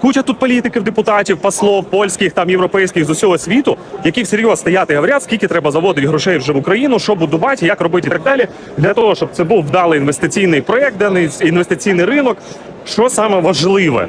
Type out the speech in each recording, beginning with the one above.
Куча тут політиків, депутатів, послов, польських, там європейських з усього світу, які всерйоз стоять і говорять, скільки треба заводити грошей вже в Україну, що будувати, як робити і так далі, для того, щоб це був вдалий інвестиційний проект, даний інвестиційний ринок. Що саме важливе,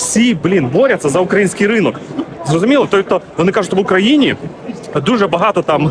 всі блін борються за український ринок. Зрозуміло, тобто вони кажуть, в Україні дуже багато там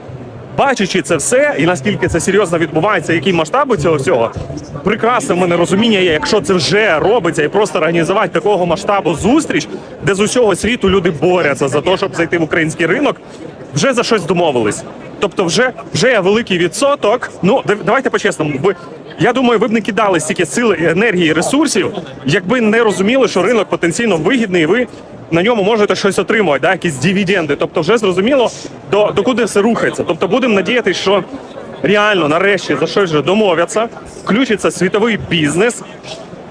Бачачи це все, і наскільки це серйозно відбувається, які масштаби цього всього, прекрасне в мене розуміння є, якщо це вже робиться, і просто організувати такого масштабу зустріч, де з усього світу люди борються за те, щоб зайти в український ринок, вже за щось домовились. Тобто, вже вже великий відсоток. Ну давайте по-чесному. Ви я думаю, ви б не кидали стільки сили, енергії, ресурсів, якби не розуміли, що ринок потенційно вигідний, і ви на ньому можете щось отримувати, да, якісь дивіденди. Тобто, вже зрозуміло, до, до куди все рухається. Тобто, будемо надіятися, що реально нарешті за щось вже домовляться, включиться світовий бізнес,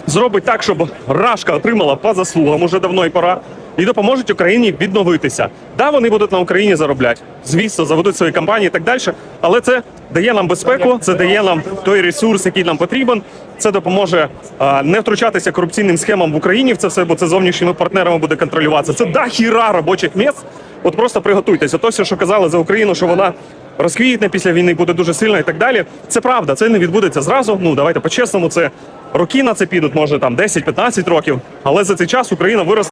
зробить так, щоб Рашка отримала по заслугам уже давно і пора. І допоможуть Україні відновитися. Да, вони будуть на Україні заробляти. Звісно, заведуть свої компанії і так далі. Але це дає нам безпеку, це дає нам той ресурс, який нам потрібен. Це допоможе а, не втручатися корупційним схемам в Україні в це все, бо це зовнішніми партнерами буде контролюватися. Це да хіра робочих місць. От просто приготуйтеся. То все, що казали за Україну, що вона розквітне після війни, буде дуже сильна і так далі. Це правда, це не відбудеться зразу. Ну давайте по-чесному, це роки на це підуть, може там 10-15 років. Але за цей час Україна виросла.